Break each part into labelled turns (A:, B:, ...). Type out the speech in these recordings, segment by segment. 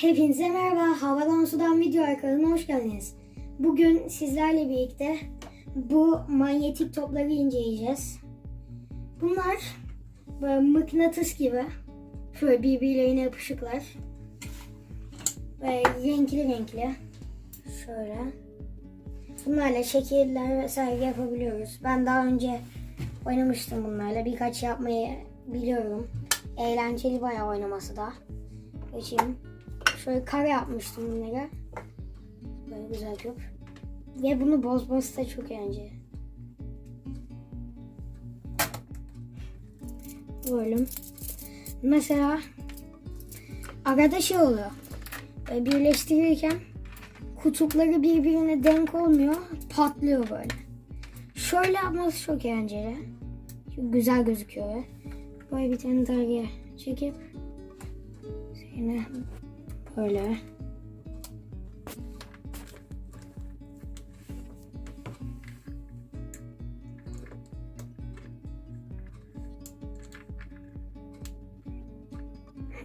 A: Hepinize merhaba. Havadan Sudan video arkalığına hoş geldiniz. Bugün sizlerle birlikte bu manyetik topları inceleyeceğiz. Bunlar böyle mıknatıs gibi. Şöyle birbirlerine yapışıklar. Böyle renkli renkli. Şöyle. Bunlarla şekiller vesaire yapabiliyoruz. Ben daha önce oynamıştım bunlarla. Birkaç yapmayı biliyorum. Eğlenceli bayağı oynaması da. Geçeyim. Şöyle kare yapmıştım bunları. Böyle güzel çok. Ve bunu bozması da çok eğlenceli. Böyle. Mesela arada şey oluyor. Böyle birleştirirken kutupları birbirine denk olmuyor. Patlıyor böyle. Şöyle yapması çok eğlenceli. Çok güzel gözüküyor. Böyle bir tane dergi çekip yine böyle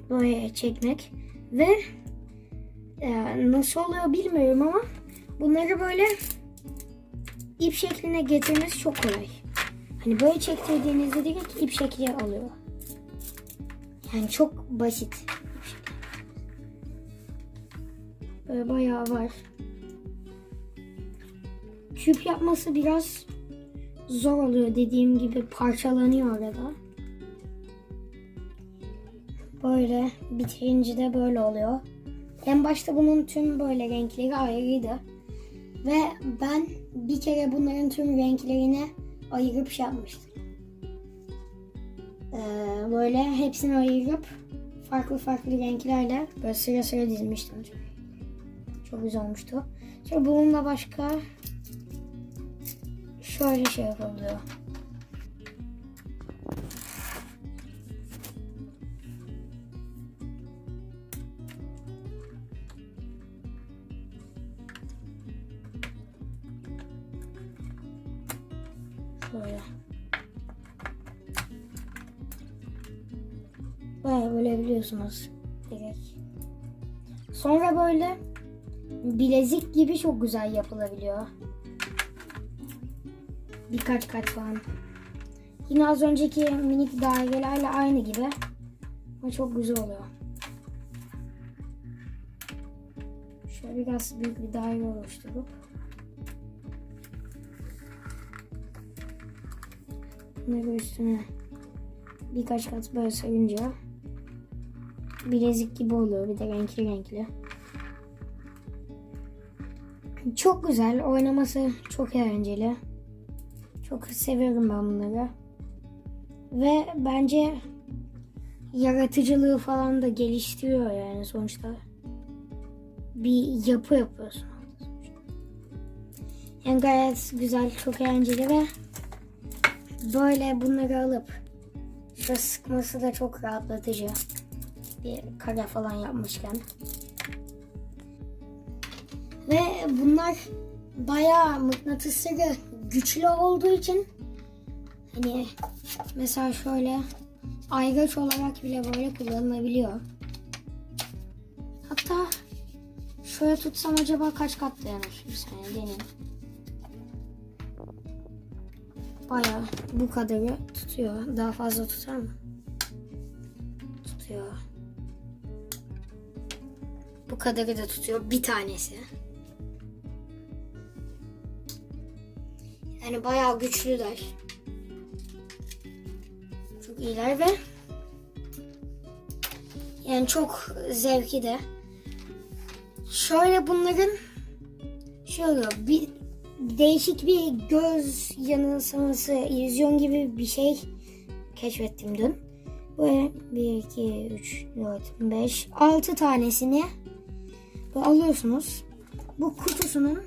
A: böyle çekmek ve e, nasıl oluyor bilmiyorum ama bunları böyle ip şekline getirmesi çok kolay. Hani böyle çektirdiğinizde direkt ip şekli alıyor. Yani çok basit. Böyle bayağı var. Küp yapması biraz zor oluyor dediğim gibi parçalanıyor arada. Böyle bitirince de böyle oluyor. En başta bunun tüm böyle renkleri ayrıydı. Ve ben bir kere bunların tüm renklerini ayırıp şey yapmıştım. Ee, böyle hepsini ayırıp farklı farklı renklerle böyle sıra sıra dizmiştim. Çok güzel olmuştu. Sonra bununla başka şöyle şey yapılıyor. Şöyle. Böyle bölebiliyorsunuz direkt. Sonra böyle bilezik gibi çok güzel yapılabiliyor. Birkaç kat falan. Yine az önceki minik dairelerle aynı gibi. Ama çok güzel oluyor. Şöyle biraz büyük bir daire oluşturup bunları üstüne birkaç kat böyle sarınca bilezik gibi oluyor. Bir de renkli renkli. Çok güzel. Oynaması çok eğlenceli. Çok seviyorum ben bunları. Ve bence yaratıcılığı falan da geliştiriyor yani sonuçta. Bir yapı yapıyorsun. Yani gayet güzel, çok eğlenceli ve böyle bunları alıp şöyle sıkması da çok rahatlatıcı. Bir kare falan yapmışken. Ve bunlar bayağı mıknatısları güçlü olduğu için hani mesela şöyle aygaç olarak bile böyle kullanılabiliyor. Hatta şöyle tutsam acaba kaç kat dayanır? Bir saniye deneyim. Bayağı bu kadarı tutuyor. Daha fazla tutar mı? Tutuyor. Bu kadarı da tutuyor. Bir tanesi. Yani bayağı güçlüler. Çok iyiler ve yani çok zevki de. Şöyle bunların şöyle bir değişik bir göz yanılsaması, illüzyon gibi bir şey keşfettim dün. Böyle 1, 2, 3, 4, 5, 6 tanesini alıyorsunuz. Bu kutusunun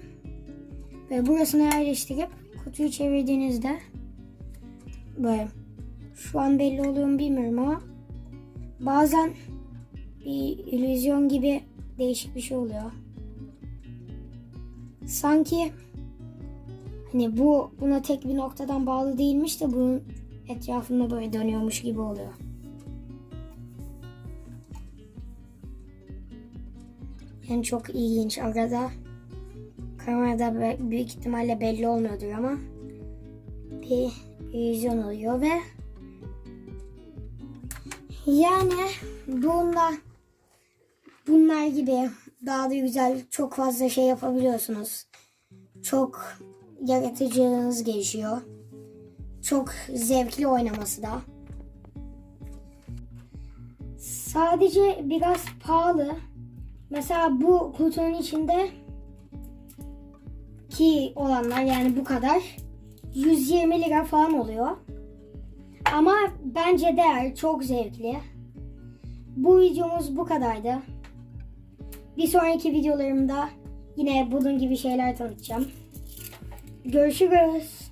A: ve burasına yerleştirip kutuyu çevirdiğinizde böyle şu an belli oluyor mu bilmiyorum ama bazen bir illüzyon gibi değişik bir şey oluyor. Sanki hani bu buna tek bir noktadan bağlı değilmiş de bunun etrafında böyle dönüyormuş gibi oluyor. Yani çok ilginç. Arada kamerada büyük ihtimalle belli olmuyordur ama bir illüzyon oluyor ve yani bunda bunlar gibi daha da güzel çok fazla şey yapabiliyorsunuz. Çok yaratıcılığınız gelişiyor. Çok zevkli oynaması da. Sadece biraz pahalı. Mesela bu kutunun içinde ki olanlar yani bu kadar 120 lira falan oluyor. Ama bence değer çok zevkli. Bu videomuz bu kadardı. Bir sonraki videolarımda yine bunun gibi şeyler tanıtacağım. Görüşürüz.